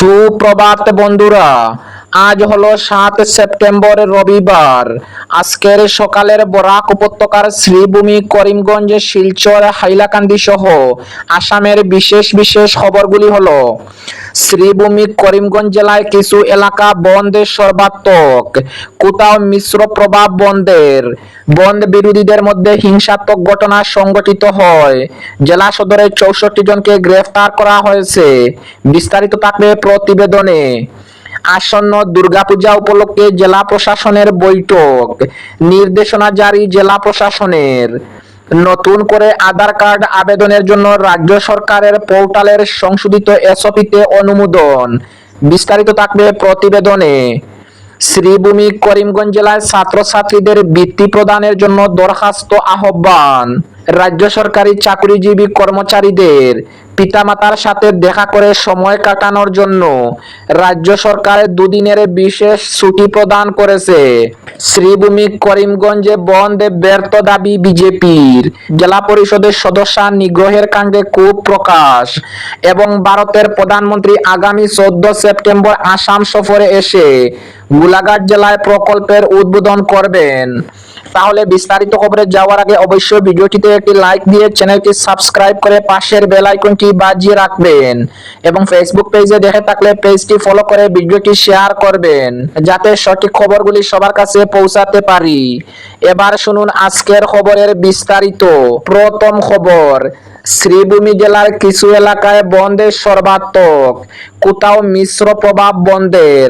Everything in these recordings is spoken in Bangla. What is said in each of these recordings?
সুপ্রভাত বন্ধুরা। আজ হলো সাত সেপ্টেম্বর রবিবার। আজকের সকালের বরাক উপত্যকার শ্রীভূমি করিমগঞ্জ, শিলচর, হাইলাকান্দি সহ আসামের বিশেষ বিশেষ খবরগুলি হলো, শ্রীভূমি করিমগঞ্জ জেলায় কিছু এলাকা বন্ধের সর্বাত্মক, কোথাও মিশ্র প্রভাব বন্ধের, বন্ধ বিরোধীদের মধ্যে হিংসাত্মক ঘটনা সংঘটিত হয়। জেলা সদরে চৌষট্টি জনকে গ্রেফতার করা হয়েছে। বিস্তারিত থাকবে প্রতিবেদনে। আসন্ন দুর্গাপূজা উপলক্ষে জেলা প্রশাসনের বৈঠক। নির্দেশনা জারি জেলা প্রশাসনের। নতুন করে আধার কার্ড আবেদনের জন্য রাজ্য সরকারের পোর্টালের সংশোধিত এসওপিতে অনুমোদন। বিস্তারিত থাকবে প্রতিবেদনে। শ্রীভূমি করিমগঞ্জ জেলায় ছাত্রছাত্রীদের বৃত্তি প্রদানের জন্য দরখাস্ত আহ্বান। রাজ্য সরকারি চাকরিজীবী কর্মচারীদের পিতামাতার সাথে দেখা করে সময় কাটানোর জন্য রাজ্য সরকার দুদিনের বিশেষ ছুটি প্রদান করেছে। শ্রীভূমি করিমগঞ্জে বন্ধে ব্যর্থ দাবি বিজেপির। জেলা পরিষদের সদস্য নিগ্রহের কাণ্ডে ক্ষোভ প্রকাশ এবং ভারতের প্রধানমন্ত্রী আগামী চোদ্দ সেপ্টেম্বর আসাম সফরে এসে গোলাঘাট জেলায় প্রকল্পের উদ্বোধন করবেন। তাহলে বিস্তারিত খবরে যাওয়ার আগে অবশ্যই ভিডিওটিতে একটি লাইক দিয়ে চ্যানেলটি সাবস্ক্রাইব করে পাশের বেল আইকনটি বাজিয়ে রাখবেন এবং ফেসবুক পেজে দেখে থাকলে পেজটি ফলো করে ভিডিওটি শেয়ার করবেন যাতে সঠিক খবরগুলি সবার কাছে পৌঁছাতে পারি। এবার শুনুন আজকের খবরের বিস্তারিত। প্রথম খবর, শ্রীভূমি জেলার কিছু এলাকায় বন্ধের সর্বাত্মক, কোথাও মিশ্র প্রভাব বন্ধের,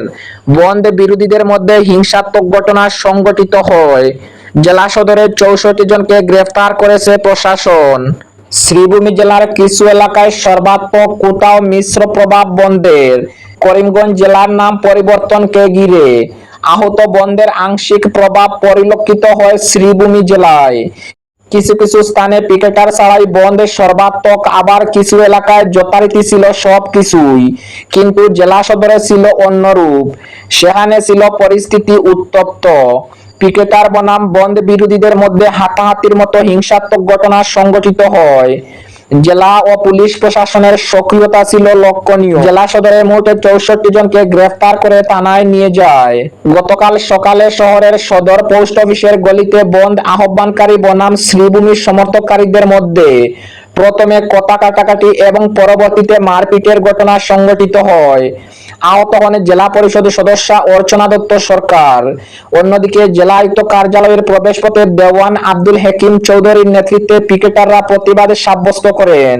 বন্ধ বিরোধীদের মধ্যে হিংসাত্মক ঘটনা সংঘটিত হয়। জেলা সদরে চৌষট্টি জনকে গ্রেফতার করেছে প্রশাসন। শ্রীভূমি জেলার কিছু এলাকায় সর্বাত্মক কোথাও মিশ্র প্রভাব বন্ধের। করিমগঞ্জ জেলার নাম পরিবর্তনকে ঘিরে আহত বন্ধের আংশিক প্রভাব পরিলক্ষিত হয় শ্রীভূমি জেলায়। কিছু কিছু স্থানে পিকেটার ছাড়াই বন্ধের সর্বাত্মক, আবার কিছু এলাকায় যথারীতি ছিল সব কিছুই, কিন্তু জেলা সদরে ছিল অন্যরূপ। সেখানে ছিল পরিস্থিতি উত্তপ্ত। পিকেটার বনাম বন্ধ বিরোধীদের মধ্যে হাতাহাতির মতো হিংসাত্মক ঘটনা সংঘটিত হয়। জেলা ও পুলিশ প্রশাসনের সক্রিয়তা ছিল লক্ষণীয়। জেলা সদরে মোট চৌষট্টি জনকে গ্রেফতার করে থানায় নিয়ে যায়। গতকাল সকালে শহরের সদর পোস্ট অফিসের গলিতে বন্ধ আহ্বানকারী বনাম শ্রীভূমির সমর্থককারীদের মধ্যে প্রথমে কথা কাটাকাটি এবং পরবর্তীতে মারপিটের ঘটনা সংঘটিত হয়। আহত হন জেলা পরিষদের সদস্য অর্চনা দত্ত সরকার। অন্যদিকে জেলা আয়ুক্ত কার্যালয়ের প্রবেশপথে দেওয়ান আব্দুল হাকিম চৌধুরীর নেতৃত্বে পিকেটাররা প্রতিবাদে সাব্যস্ত করেন।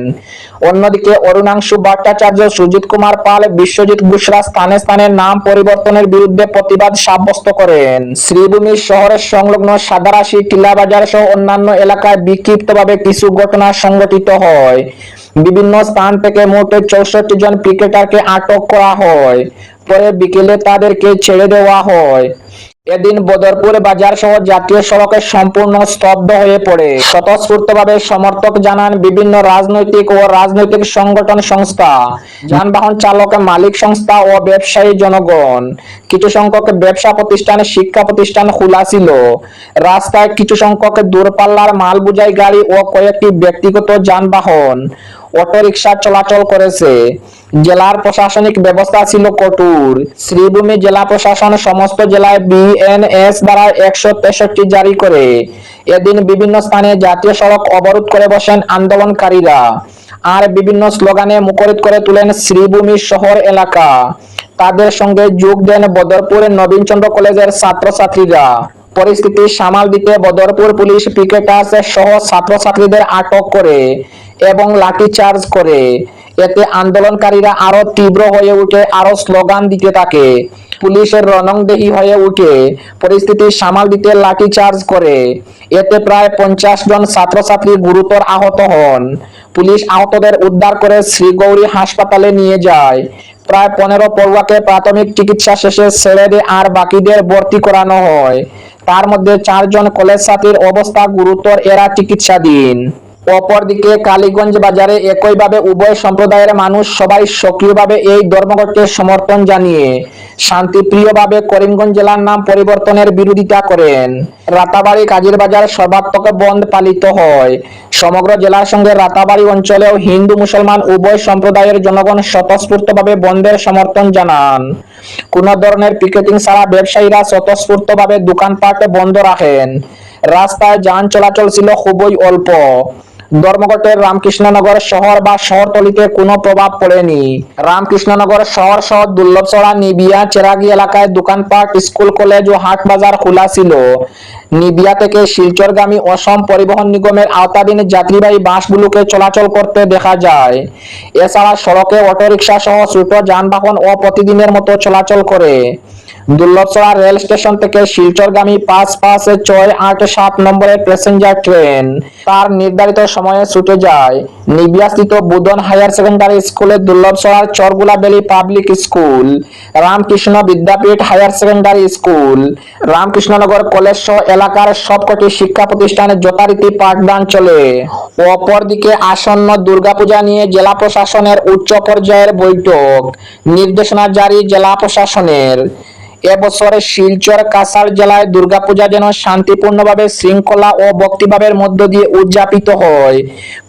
অন্যদিকে অরুণাংশু ভট্টাচার্য, সুজিত কুমার পাল, বিশ্বজিৎ বুসরা স্থানে স্থানে নাম পরিবর্তনের বিরুদ্ধে প্রতিবাদ সাব্যস্ত করেন। শ্রীভূমি শহরের সংলগ্ন সাদারাশি, টিলাবাজার সহ অন্যান্য এলাকায় বিক্ষিপ্তভাবে কিছু ঘটনা সংঘটিত হয়। বিভিন্ন স্থান থেকে মোট চৌষট্টি জন ক্রিকেটারকে আটক করা হয়। পরে বিকেলে তাদেরকে ছেড়ে দেওয়া হয়। এদিন বদরপুর বাজার সহ জাতীয় সড়কে সম্পূর্ণ স্তব্ধ হয়ে পড়ে। স্বতঃস্ফূর্তভাবে সমর্থক জানান বিভিন্ন রাজনৈতিক ও রাজনৈতিক সংগঠন সংস্থা, যানবাহন চালক, মালিক সংস্থা ও ব্যবসায়ী জনগণ। কিছু সংখ্যক ব্যবসা প্রতিষ্ঠান, শিক্ষা প্রতিষ্ঠান খোলা ছিল। রাস্তায় কিছু সংখ্যক দূরপাল্লার মাল বোঝাই গাড়ি ও কয়েকটি ব্যক্তিগত যানবাহন। অটোরিকশা চলাচল করেছে। জেলার প্রশাসনিক ব্যবস্থা ছিল কঠোর। শ্রীভূমি জেলা প্রশাসন সমস্ত জেলায় বিএনএস দ্বারা একশো তেষট্টি জারি করে। এদিন বিভিন্ন স্থানে জাতীয় সড়ক অবরোধ করে বসেন আন্দোলনকারীরা। আর বিভিন্ন স্লোগানে মুখরিত করে তুলেন শ্রীভূমি শহর এলাকা। তাদের সঙ্গে যোগ দেন বদরপুরের নবীনচন্দ্র কলেজের ছাত্রছাত্রীরা। পরিস্থিতি সামাল দিতে বদরপুর পুলিশ পিকেটার্স সহ ছাত্রছাত্রীদের আটক করে। এবং লাঠিচার্জ করে। এতে আন্দোলনকারীরা আরও তীব্র হয়ে উঠে, আরও স্লোগান দিতে থাকে। পুলিশের রণংদেহী হয়ে উঠে, পরিস্থিতি সামাল দিতে লাঠিচার্জ করে। এতে প্রায় পঞ্চাশ জন ছাত্রছাত্রী গুরুতর আহত হন। পুলিশ আহতদের উদ্ধার করে শ্রীগৌরী হাসপাতালে নিয়ে যায়। প্রায় পনেরো পড়ুয়াকে প্রাথমিক চিকিৎসা শেষে ছেড়ে দিয়ে আর বাকিদের ভর্তি করানো হয়। তার মধ্যে চারজন কলেজ ছাত্রীর অবস্থা গুরুতর, এরা চিকিৎসাধীন। অপরদিকে কালীগঞ্জ বাজারে একইভাবে উভয় সম্প্রদায়ের মানুষ সবাই সক্রিয়ভাবে এই ধর্মঘটকে সমর্থন জানিয়ে শান্তিপ্রিয়ভাবে করিমগঞ্জ জেলার নাম পরিবর্তনের বিরোধিতা করেন। রাতাবাড়ি কাজীর বাজার সর্বাত্মক বন্ধ পালিত হয়। সমগ্র জেলার সঙ্গে রাতাবাড়ি অঞ্চলেও হিন্দু, মুসলমান উভয় সম্প্রদায়ের জনগণ স্বতঃস্ফূর্তভাবে বন্ধের সমর্থন জানান। কোন ধরনের পিকেটিং ছাড়া ব্যবসায়ীরা স্বতঃস্ফূর্তভাবে দোকানপাট বন্ধ রাখেন। রাস্তায় যান চলাচল ছিল খুবই অল্প। ধর্মঘটের রামকৃষ্ণনগর শহর বা শহরতলিতে কোনো প্রভাব পড়েনি। রামকৃষ্ণনগর শহর সহ দুর্লভছড়া নিবিয়া, চেরাগি এলাকায় দোকানপাট, স্কুল, কলেজ ও হাট বাজার খোলা ছিল। নিবিয়া থেকে শিলচরগামী অসম পরিবহন নিগমের আওতাধীন যাত্রীবাহী বাসগুলোকে চলাচল করতে দেখা যায়। এছাড়া সড়কে অটোরিকশা সহ ছোট যানবাহন ও প্রতিদিনের মতো চলাচল করে। দুর্লভছড়া রেল স্টেশন থেকে শিলচরগামী পাঁচ পাঁচ ছয় আট সাত নম্বরের প্যাসেঞ্জার ট্রেন। তার নির্ধারিত সময়ে ছুটে যায়। নিবিয়াস্থিত বুদন হায়ার সেকেন্ডারি স্কুলে দুর্লভছড়ার Chargulabeli public school, Ramakrishna Vidyapith higher secondary school, Ramakrishnanagar college সহ এলাকার সবকটি শিক্ষা প্রতিষ্ঠানে যথারীতি পাঠদান চলে। অপরদিকে আসন্ন দুর্গাপূজা নিয়ে জেলা প্রশাসনের উচ্চ পর্যায়ের বৈঠক। নির্দেশনা জারি জেলা প্রশাসনের। এবছরে শিলচর, কাছাড় জেলায় দুর্গাপূজা যেন শান্তিপূর্ণভাবে, শৃঙ্খলা ও ভক্তিভাবের মধ্য দিয়ে উদযাপিত হয়।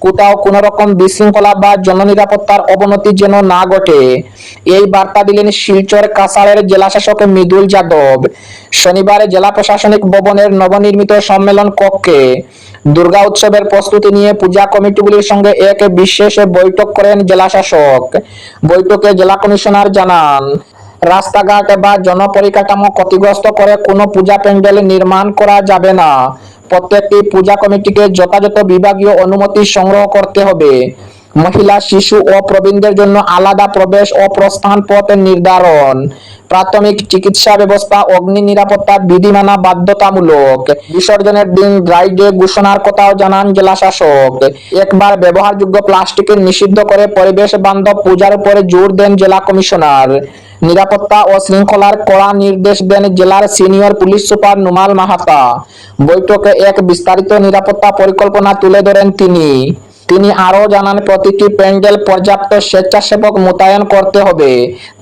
কোথাও কোনো রকম বিশৃঙ্খলা বা জননিরাপত্তার অবনতি যেন না ঘটে। এই বার্তা দিলেন শিলচর, কাছাড়ের জেলাশাসক মৃদুল যাদব। শনিবার জেলা প্রশাসনিক ভবনের নবনির্মিত সম্মেলন কক্ষে দুর্গা উৎসবের প্রস্তুতি নিয়ে পূজা কমিটিগুলির সঙ্গে এক বিশেষ বৈঠক করেন জেলাশাসক। বৈঠকে জেলা কমিশনার জানান রাস্তাঘাট বা জনপরিকাঠামো ক্ষতিগ্রস্ত করে কোনো পূজা প্যান্ডেল নির্মাণ করা যাবে না। প্রত্যেকটি পূজা কমিটিকে যথাযথ বিভাগীয় অনুমতি সংগ্রহ করতে হবে। মহিলা, শিশু ও প্রবীণদের জন্য আলাদা প্রবেশ ও প্রস্থান পথ নির্ধারণ। প্রাথমিক চিকিৎসা ব্যবস্থা, অগ্নি নিরাপত্তা বিধিমানা বাধ্যতামূলক। বিসর্জনের দিন ড্রাই ডে ঘোষণার কথাও জানান জেলা শাসক একবার ব্যবহারযোগ্য প্লাস্টিকের নিষিদ্ধ করে পরিবেশ বান্ধব পূজার উপরে জোর দেন জেলা কমিশনার। নিরাপত্তা ও শৃঙ্খলার কড়া নির্দেশ দেন জেলার senior police super Numal Mahata. বৈঠকে এক বিস্তারিত নিরাপত্তা পরিকল্পনা তুলে ধরেন তিনি। তিনি আরও জানান, প্রতিটি প্যান্ডেল পর্যাপ্ত স্বেচ্ছাসেবক মোতায়েন করতে হবে।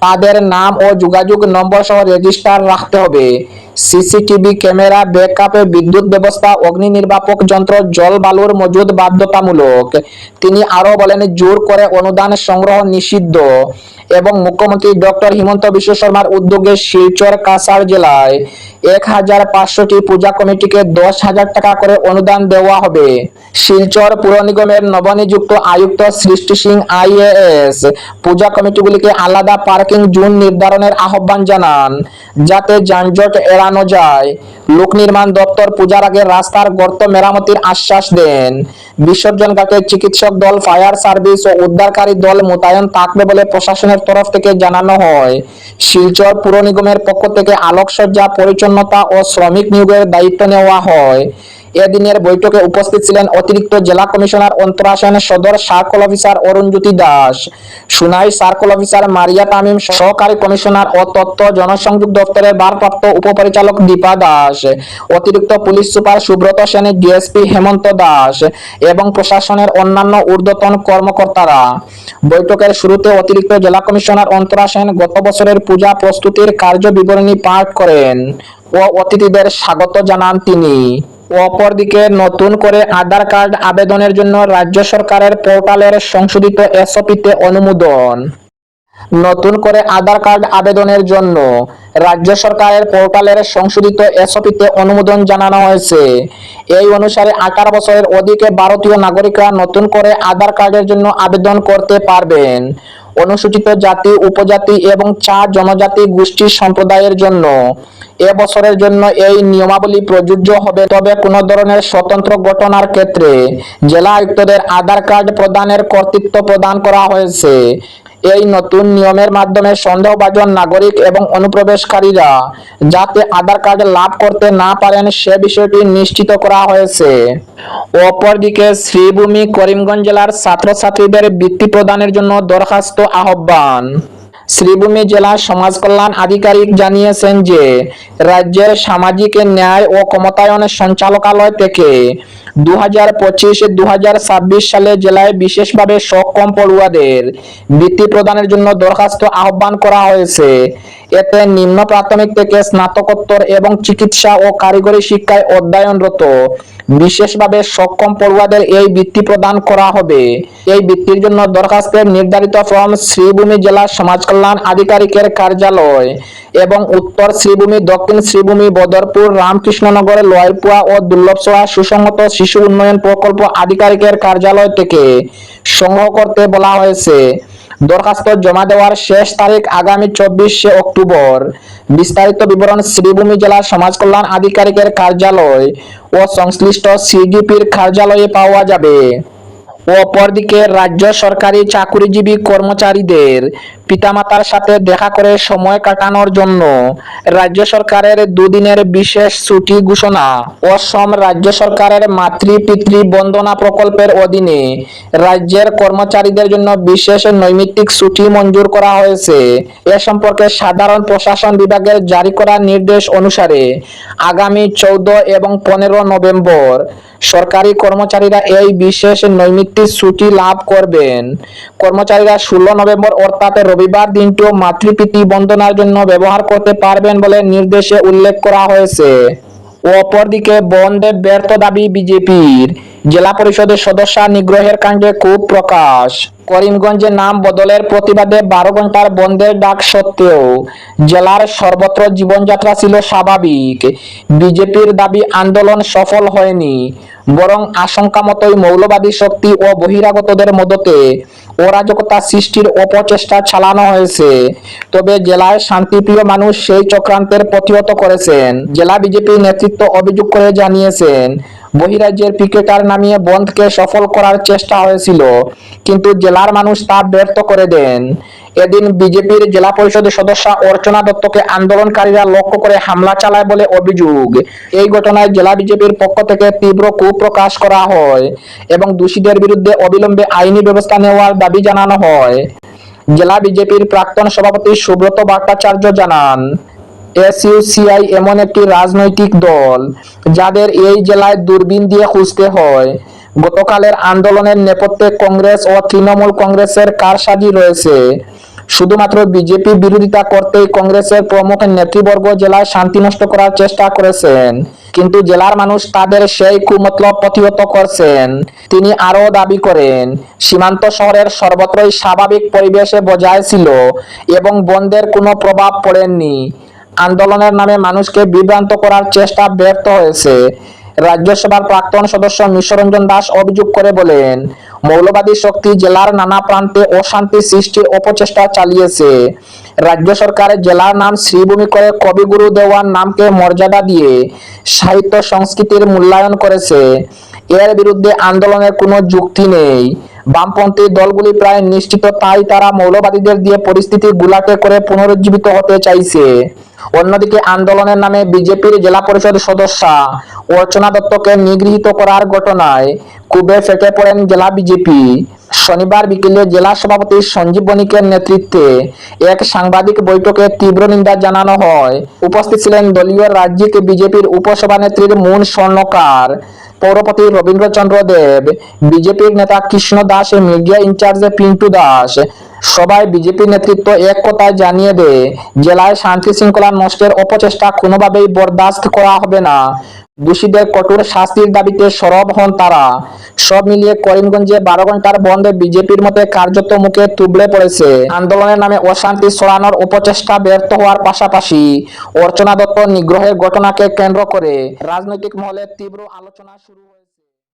তাদের নাম ও যোগাযোগ নম্বর সহ রেজিস্টার রাখতে হবে। সিসিটিভি ক্যামেরা, ব্যাকআপে বিদ্যুৎ ব্যবস্থা, অগ্নি নির্বাপক যন্ত্র, জল বালুর মজুদ বাধ্যতামূলক। তিনি আরও বলেন, জোর করে অনুদান সংগ্রহ নিষিদ্ধ। এবং মুখ্যমন্ত্রী ডক্টর হিমন্ত বিশ্ব শর্মার উদ্যোগে শিলচর কাছাড় জেলায় এক হাজার পাঁচশোটি পূজা কমিটিকে দশ হাজার টাকা করে অনুদান দেওয়া হবে। শিলচর পুর নিগমের নবনিযুক্ত আয়ুক্ত সৃষ্টি সিং আইএএস পূজা কমিটিগুলিকে আলাদা পার্কিং জোন নির্ধারণের আহ্বান জানান, যাতে যানজট এড়ানো যায়। লোক নির্মাণ দপ্তর পূজার আগে রাস্তার গর্ত মেরামতির আশ্বাস দেন। বিসর্জন ঘাটে চিকিৎসক দল, ফায়ার সার্ভিস ও উদ্ধারকারী দল মোতায়েন থাকবে বলে প্রশাসনের তরফ থেকে জানানো হয়। শিলচর পুর নিগমের পক্ষ থেকে আলোকসজ্জা, পরিচ্ছন্নতা ও শ্রমিক নিয়োগের দায়িত্ব নেওয়া হয়। এদিনের বৈঠকে উপস্থিত ছিলেন অতিরিক্ত জেলা কমিশনার অন্তরাসেন সদর circle officer Arunjyoti Das, Sunai circle officer Maria Tamim, সহকারী কমিশনার ও তথ্য জনসংযোগ দপ্তরের ভারপ্রাপ্ত উপপরিচালক দীপা দাস, অতিরিক্ত পুলিশ সুপার সুব্রত সেনের ডিএসপি হেমন্ত দাস এবং প্রশাসনের অন্যান্য ঊর্ধ্বতন কর্মকর্তারা। বৈঠকের শুরুতে অতিরিক্ত জেলা কমিশনার অন্তরা সেন গত বছরের পূজা প্রস্তুতির কার্য বিবরণী পাঠ করেন ও অতিথিদের স্বাগত জানান তিনি। অপরদিকে নতুন করে আধার কার্ড আবেদনের জন্য রাজ্য সরকারের পোর্টালের সংশোধিত এসওপিতে অনুমোদন। নতুন করে আধার কার্ড আবেদনের জন্য রাজ্য সরকারের পোর্টালের সংশোধিত এসওপিতে অনুমোদন জানানো হয়েছে। এই অনুসারে আঠারো বছরের অধিকে ভারতীয় নাগরিকরা নতুন করে আধার কার্ডের জন্য আবেদন করতে পারবেন। অনুসূচিত জাতি, উপজাতি এবং চা জনজাতি গোষ্ঠীর সম্প্রদায়ের জন্য। এ বছরের জন্য এই নিয়মাবলী প্রযোজ্য হবে। তবে কোনো ধরনের স্বতন্ত্র ঘটনার ক্ষেত্রে জেলা আয়ুক্তদের আধার কার্ড প্রদানের কর্তৃত্ব প্রদান করা হয়েছে। এই নতুন নিয়মের মাধ্যমে সন্দেহভাজন নাগরিক এবং অনুপ্রবেশকারীরা যাতে আধার কার্ড লাভ করতে না পারেন সে বিষয়টি নিশ্চিত করা হয়েছে। অপরদিকে শ্রীভূমি করিমগঞ্জ জেলার ছাত্রছাত্রীদের বৃত্তি প্রদানের জন্য দরখাস্ত আহ্বান। শ্রীভূমি জেলা সমাজ কল্যাণ আধিকারিক জানিয়েছেন যে, রাজ্যের সামাজিক ন্যায় ও ক্ষমতায়ন সঞ্চালকালয় থেকে দু হাজার পঁচিশ দু হাজার ছাব্বিশ সালে জেলায় বিশেষভাবে সক্ষম পড়ুয়াদের বৃত্তি প্রদানের জন্য দরখাস্ত আহ্বান করা হয়েছে। এতে নিম্ন প্রাথমিক থেকে স্নাতকোত্তর এবং চিকিৎসা ও কারিগরি শিক্ষায় অধ্যয়নরত বিশেষভাবে সক্ষম পড়ুয়াদের এই বৃত্তি প্রদান করা হবে। এই বৃত্তির জন্য দরখাস্তের নির্ধারিত ফর্ম শ্রীভূমি জেলা সমাজ কল্যাণ আধিকারিকের কার্যালয় এবং উত্তর শ্রীভূমি, দক্ষিণ শ্রীভূমি, বদরপুর, রামকৃষ্ণনগর লয়রপুয়া ও দুর্লভসোয়া সুসংহত শিশু উন্নয়ন প্রকল্প আধিকারিকের কার্যালয় থেকে সংগ্রহ করতে বলা হয়েছে। দরখাস্ত জমা দেওয়ার শেষ তারিখ আগামী চব্বিশে অক্টোবর। বিস্তারিত বিবরণ শ্রীভূমি জেলা সমাজ কল্যাণ আধিকারিকের কার্যালয় ও সংশ্লিষ্ট সিডিপির কার্যালয়ে পাওয়া যাবে। অপরদিকে রাজ্য সরকারি চাকুরিজীবী কর্মচারীদের পিতামাতার সাথে দেখা করে সময় কাটানোর জন্য রাজ্য সরকারের দুদিনের বিশেষ ছুটি ঘোষণা। অসম রাজ্য সরকারের মাতৃ পিতৃ বন্দনা প্রকল্পের অধীনে রাজ্যের কর্মচারীদের জন্য বিশেষ নৈমিত্তিক ছুটি মঞ্জুর করা হয়েছে। এ সম্পর্কে সাধারণ প্রশাসন বিভাগের জারি করা নির্দেশ অনুসারে আগামী চৌদ্দ এবং পনেরো নভেম্বর সরকারি কর্মচারীরা এই বিশেষ নৈমিত্তিক ছুটি লাভ করবেন। কর্মচারীরা ষোলো নভেম্বর অর্থাৎ রবিবার দিনটিও মাতৃপ্রীতি বন্দনার জন্য ব্যবহার করতে পারবেন বলে নির্দেশে উল্লেখ করা হয়েছে। অপরদিকে বন্ধে ব্যর্থ দাবি বিজেপির। জেলা পরিষদের সদস্য নিগ্রহের কাণ্ডে খুব প্রকাশ। করিমগঞ্জে নাম বদলের প্রতিবাদে বারো ঘণ্টার বন্ধের ডাক সত্ত্বেও জেলার সর্বত্র জীবনযাত্রা ছিল স্বাভাবিক। বিজেপির দাবি আন্দোলন সফল হয়নি, বরং আশঙ্কা মতোই মৌলবাদী শক্তি ও বহিরাগতদের মদতে অরাজকতা সৃষ্টির অপচেষ্টা চালানো হয়েছে। তবে জেলায় শান্তিপ্রিয় মানুষ সেই চক্রান্তের প্রতিহত করেছেন। জেলা বিজেপি নেতৃত্ব অভিযোগ করে জানিয়েছেন বহিরাজ্যের পিকেটার নামিয়ে বন্ধকে সফল করার চেষ্টা হয়েছিল, কিন্তু জেলার মানুষ তা ব্যর্থ করে দেন। এদিন বিজেপির জেলা পরিষদের সদস্য অর্চনা দত্তকে আন্দোলনকারীরা লক্ষ্য করে হামলা চালায় বলে অভিযোগ। এই ঘটনায় জেলা বিজেপির পক্ষ থেকে তীব্র ক্ষোভ প্রকাশ করা হয় এবং দোষীদের বিরুদ্ধে অবিলম্বে আইনি ব্যবস্থা নেওয়ার দাবি জানানো হয়। জেলা বিজেপির প্রাক্তন সভাপতি সুব্রত ভট্টাচার্য জানান এসইউসিআই এমন একটি রাজনৈতিক দল যাদের এই জেলায় দূরবীন দিয়ে খুঁজতে হয়। গতকালের আন্দোলনের নেপথ্যে কংগ্রেস ও তৃণমূল কংগ্রেসের কারসাজি রয়েছে। শুধুমাত্র বিজেপি বিরোধিতা করতেই কংগ্রেসের প্রমুখ নেতৃবর্গ জেলায় শান্তি নষ্ট করার চেষ্টা করেছেন। কিন্তু জেলার মানুষ তাদের সেই কুমতলব প্রতিহত করছেন। তিনি আরও দাবি করেন, সীমান্ত শহরের সর্বত্রই স্বাভাবিক পরিবেশে বজায় ছিল এবং বন্ধের কোনো প্রভাব পড়েননি। আন্দোলনের নামে মানুষকে বিভ্রান্ত করার চেষ্টা ব্যর্থ হয়েছে। রাজ্যসভার প্রাক্তন সদস্য মিশ্বরঞ্জন দাস অভিযোগ করে বলেন, মৌলবাদী শক্তি জেলার নানা প্রান্তে অশান্তি সৃষ্টির অপচেষ্টা চালিয়েছে। রাজ্য সরকার জেলার নাম শ্রীভূমি করে কবিগুরু দেওয়ার নামকে মর্যাদা দিয়ে সাহিত্য সংস্কৃতির মূল্যায়ন করেছে। এর বিরুদ্ধে আন্দোলনের কোনো যুক্তি নেই। বামপন্থী দলগুলি প্রায় নিশ্চিত তাই তারা মৌলবাদীদের দিয়ে পরিস্থিতি গুলাকে করে পুনরুজ্জীবিত হতে চাইছে। অন্যদিকে আন্দোলনের নামে বিজেপির জেলা পরিষদ সদস্য অর্চনা দত্তকে নিগৃহীত করার ঘটনায় কুবে ফেটে পড়েন জেলা বিজেপি। শনিবার বিকেলে জেলা সভাপতি সঞ্জীব বণিকের নেতৃত্বে এক সাংবাদিক বৈঠকে তীব্র নিন্দা জানানো হয়। উপস্থিত ছিলেন দলীয় রাজ্যিক বিজেপির উপসভানেত্রীর মুন স্বর্ণকার পৌরপতি রবীন্দ্রচন্দ্র দেব বিজেপির নেতা কৃষ্ণ দাস মিডিয়া ইনচার্জে পিন্টু দাস সবাই বিজেপি নেতৃত্ব এক কথায় জানিয়ে দেয়, জেলায় শান্তি শৃঙ্খলা নষ্টের অপচেষ্টা কোনোভাবেই বরদাস্ত করা হবে না। দোষীদের কঠোর শাস্তির দাবিতে সরব হন তারা। সব মিলিয়ে করিমগঞ্জে বারো ঘণ্টার বন্ধে বিজেপির মতে কার্যত মুখে তুবড়ে পড়েছে। আন্দোলনের নামে অশান্তি ছড়ানোর উপচেষ্টা ব্যর্থ হওয়ার পাশাপাশি অর্চনা দত্ত নিগ্রহের ঘটনাকে কেন্দ্র করে রাজনৈতিক মহলে তীব্র আলোচনা শুরু